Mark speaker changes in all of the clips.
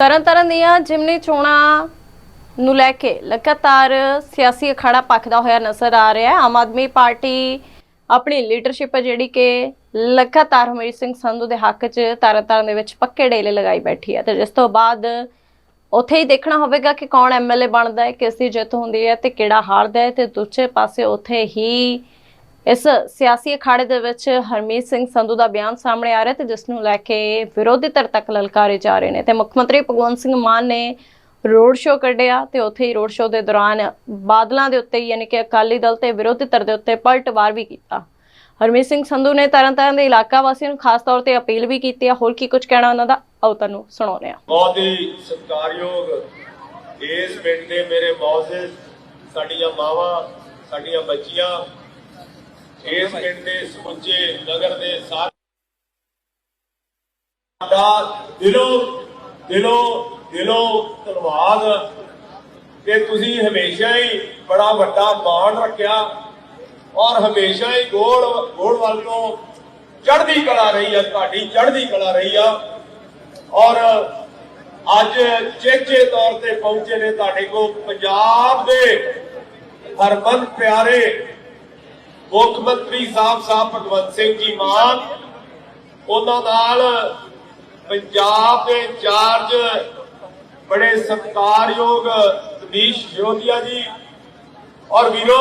Speaker 1: ਤਰਨਤਾਰਨ ਦੀਆਂ ਜਿਮਨੀ ਚੋਣਾਂ ਨੂੰ ਲੈ ਕੇ ਲਗਾਤਾਰ ਸਿਆਸੀ ਅਖਾੜਾ ਪੱਕਦਾ ਹੋਇਆ ਨਜ਼ਰ ਆ ਰਿਹਾ ਹੈ। ਆਮ ਆਦਮੀ ਪਾਰਟੀ ਆਪਣੀ ਲੀਡਰਸ਼ਿਪ ਹੈ ਜਿਹੜੀ ਕਿ ਲਗਾਤਾਰ ਹਮੀਰ ਸਿੰਘ ਸੰਧੂ ਦੇ ਹੱਕ 'ਚ ਤਰਨਤਾਰਨ ਦੇ ਵਿੱਚ ਪੱਕੇ ਡੇਲੇ ਲਗਾਈ ਬੈਠੀ ਹੈ ਤੇ ਜਿਸ ਤੋਂ ਬਾਅਦ ਉੱਥੇ ਹੀ ਦੇਖਣਾ ਹੋਵੇਗਾ ਕਿ ਕੌਣ ਐਮਐਲਏ ਬਣਦਾ ਹੈ, ਕਿਸ ਦੀ ਜਿੱਤ ਹੁੰਦੀ ਹੈ ਤੇ ਕਿਹੜਾ ਹਾਰਦਾ ਹੈ ਤੇ ਦੂਜੇ ਪਾਸੇ ਉੱਥੇ ਹੀ ਇਸ ਸਿਆਸੀ ਅਖਾੜੇ ਦੇ ਵਿੱਚ ਹਰਮੀਤ ਸਿੰਘ ਸੰਧੂ ਦਾ ਬਿਆਨ ਸਾਹਮਣੇ ਆ ਰਿਹਾ ਤੇ ਜਿਸ ਨੂੰ ਲੈ ਕੇ ਵਿਰੋਧੀ ਧਿਰ ਤੱਕ ਲਲਕਾਰੇ ਜਾ ਰਹੇ ਨੇ ਤੇ ਮੁੱਖ ਮੰਤਰੀ ਭਗਵੰਤ ਸਿੰਘ ਮਾਨ ਨੇ ਰੋਡ ਸ਼ੋਅ ਕੱਢਿਆ ਤੇ ਉੱਥੇ ਹੀ ਰੋਡ ਸ਼ੋਅ ਦੇ ਦੌਰਾਨ ਬਾਦਲਾਂ ਦੇ ਉੱਤੇ ਯਾਨੀ ਕਿ ਅਕਾਲੀ ਦਲ ਤੇ ਵਿਰੋਧੀ ਧਿਰ ਦੇ ਉੱਤੇ ਪਲਟਵਾਰ ਵੀ ਕੀਤਾ। ਹਰਮੀਤ ਸਿੰਘ ਸੰਧੂ ਨੇ ਤਰਨਤਾਰਨ ਦੇ ਇਲਾਕਾ ਵਾਸੀਆਂ ਨੂੰ ਖਾਸ ਤੌਰ ਤੇ ਅਪੀਲ ਵੀ ਕੀਤੀ ਹੈ ਹੋਰ ਕੀ ਕੁਝ ਕਹਿਣਾ ਉਹਨਾਂ ਦਾ? ਆਓ ਤੁਹਾਨੂੰ ਸੁਣਾਉਂਦੇ ਹਾਂ।
Speaker 2: ਬਹੁਤ ਹੀ ਸਤਿਕਾਰਯੋਗ ਇਸ ਪਿੰਡ ਦੇ ਮੇਰੇ ਮੌਜੂਦ ਸਾਡੀਆਂ ਮਾਵਾਂ, ਸਾਡੀਆਂ ਬੱਚੀਆਂ ਇਸ ਪਿੰਡ ਦੇ ਸਮੁੱਚੇ ਨਗਰ ਦੇ ਸਾਰੇ ਦਿਲੋਂ ਦਿਲੋਂ ਦਿਲੋਂ ਧੰਨਵਾਦ ਕਿ ਤੁਸੀਂ ਹਮੇਸ਼ਾ ਹੀ ਬੜਾ ਵੱਡਾ ਮਾਣ ਰੱਖਿਆ ਔਰ ਹਮੇਸ਼ਾ ਹੀ ਗੋਲ ਗੋਲ ਵੱਲ ਤੋਂ ਚੜ੍ਹਦੀ ਕਲਾ ਰਹੀ ਆ, ਤੁਹਾਡੀ ਚੜ੍ਹਦੀ ਕਲਾ ਰਹੀ ਆ। ਔਰ ਅੱਜ ਚੇਚੇ ਤੌਰ ਤੇ ਪਹੁੰਚੇ ਨੇ ਤੁਹਾਡੇ ਕੋਲ ਪੰਜਾਬ ਦੇ ਹਰਮਨ ਪਿਆਰੇ ਮੁੱਖ ਮੰਤਰੀ ਸਾਹਿਬ ਸਾਹਿਬ ਭਗਵੰਤ ਸਿੰਘ ਜੀ ਮਾਨ, ਉਹਨਾਂ ਨਾਲ ਪੰਜਾਬ ਦੇ ਇੰਚਾਰਜ ਬੜੇ ਸਤਿਕਾਰਯੋਗ ਸਤੀਸ਼ ਯੋਧਿਆ ਜੀ। ਔਰ ਵੀਰੋ,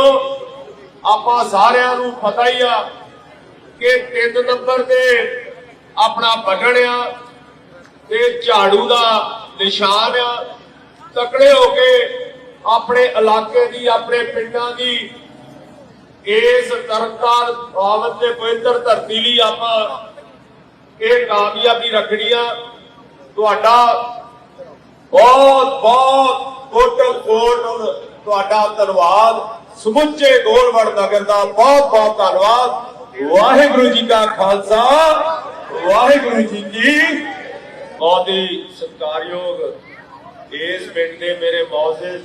Speaker 2: ਆਪਾਂ ਸਾਰਿਆਂ ਨੂੰ ਪਤਾ ਹੀ ਆ ਕਿ ਤਿੰਨ ਨੰਬਰ ਤੇ ਆਪਣਾ ਬਟਨ ਆ ਤੇ ਝਾੜੂ ਦਾ ਨਿਸ਼ਾਨ ਆ। ਤਕੜੇ ਹੋ ਕੇ ਆਪਣੇ ਇਲਾਕੇ ਦੀ, ਆਪਣੇ ਪਿੰਡਾਂ ਦੀ ਇਸ ਤਰਨਤਾਰ ਆਵਤ ਦੇ ਪਵਿੱਤਰ ਧਰਤੀ ਲਈ ਆਪਾਂ ਇਹ ਕਾਮਯਾਬੀ ਰੱਖਣੀ ਆ। ਤੁਹਾਡਾ ਬਹੁਤ ਬਹੁਤ ਕੋਟਲ ਕੋਟ ਤੁਹਾਡਾ ਧੰਨਵਾਦ। ਸਮੁੱਚੇ ਗੋਲਵੜ ਨਗਰ ਦਾ ਬਹੁਤ ਬਹੁਤ ਧੰਨਵਾਦ। ਵਾਹਿਗੁਰੂ ਜੀ ਕਾ ਖਾਲਸਾ, ਵਾਹਿਗੁਰੂ ਜੀ ਕੀ ਬਹੁਤ ਹੀ ਸਤਿਕਾਰਯੋਗ ਇਸ ਪਿੰਡ ਦੇ ਮੇਰੇ ਮੌਜੂਦ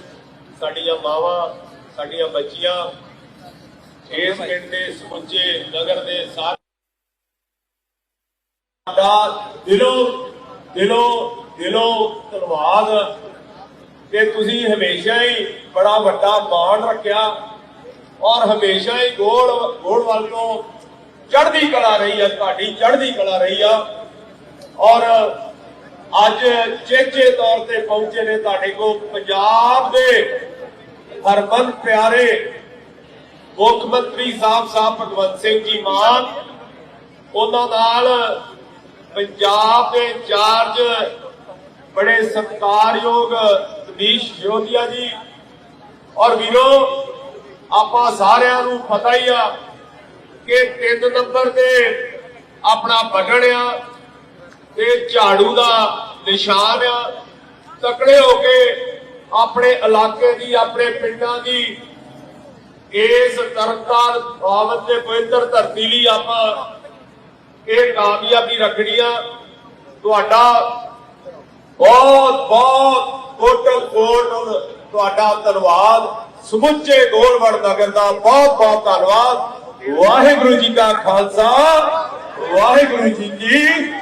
Speaker 2: ਸਾਡੀਆਂ ਮਾਵਾਂ, ਸਾਡੀਆਂ ਬੱਚੀਆਂ ਇਸ ਪਿੰਡ ਦੇ ਸਮੁੱਚੇ ਨਗਰ ਦੇ ਸਾਰੇ ਦਾ ਦਿਲੋਂ ਦਿਲੋਂ ਦਿਲੋਂ ਧੰਨਵਾਦ ਕਿ ਤੁਸੀਂ ਹਮੇਸ਼ਾ ਹੀ ਬੜਾ ਵੱਡਾ ਮਾਣ ਰੱਖਿਆ ਔਰ ਹਮੇਸ਼ਾ ਹੀ ਗੋਲ ਗੋਲ ਵੱਲ ਤੋਂ ਚੜ੍ਹਦੀ ਕਲਾ ਰਹੀ ਆ, ਤੁਹਾਡੀ ਚੜ੍ਹਦੀ ਕਲਾ ਰਹੀ ਆ। ਔਰ ਅੱਜ ਚੇਚੇ ਤੌਰ ਤੇ ਪਹੁੰਚੇ ਨੇ ਤੁਹਾਡੇ ਕੋਲ ਪੰਜਾਬ ਦੇ ਹਰਮਨ ਪਿਆਰੇ ਮੁੱਖ ਮੰਤਰੀ ਸਾਹਿਬ ਸਾਹਿਬ ਭਗਵੰਤ ਸਿੰਘ ਜੀ ਮਾਨ, ਉਹਨਾਂ ਨਾਲ ਪੰਜਾਬ ਦੇ ਇੰਚਾਰਜ ਬੜੇ ਸਤਿਕਾਰਯੋਗ ਸਤੀਸ਼ ਯੋਧਿਆ ਜੀ। ਔਰ ਵੀਰੋ, ਆਪਾਂ ਸਾਰਿਆਂ ਨੂੰ ਪਤਾ ਹੀ ਆ ਕਿ ਤਿੰਨ ਨੰਬਰ ਤੇ ਆਪਣਾ ਬਟਨ ਆ ਤੇ ਝਾੜੂ ਦਾ ਨਿਸ਼ਾਨ ਆ। ਤਕੜੇ ਹੋ ਕੇ ਆਪਣੇ ਇਲਾਕੇ ਦੀ, ਆਪਣੇ ਪਿੰਡਾਂ ਦੀ ਇਸ ਤਰਨਤਾਰ ਆਵਤ ਦੇ ਪਵਿੱਤਰ ਧਰਤੀ ਲਈ ਆਪਾਂ ਇਹ ਕਾਮਯਾਬੀ ਰੱਖਣੀ ਆ। ਤੁਹਾਡਾ ਬਹੁਤ ਬਹੁਤ ਕੋਟਲ ਕੋਟ ਤੁਹਾਡਾ ਧੰਨਵਾਦ। ਸਮੁੱਚੇ ਗੋਲਵੜ ਨਗਰ ਦਾ ਬਹੁਤ ਬਹੁਤ ਧੰਨਵਾਦ। ਵਾਹਿਗੁਰੂ ਜੀ ਕਾ ਖਾਲਸਾ, ਵਾਹਿਗੁਰੂ ਜੀ ਕੀ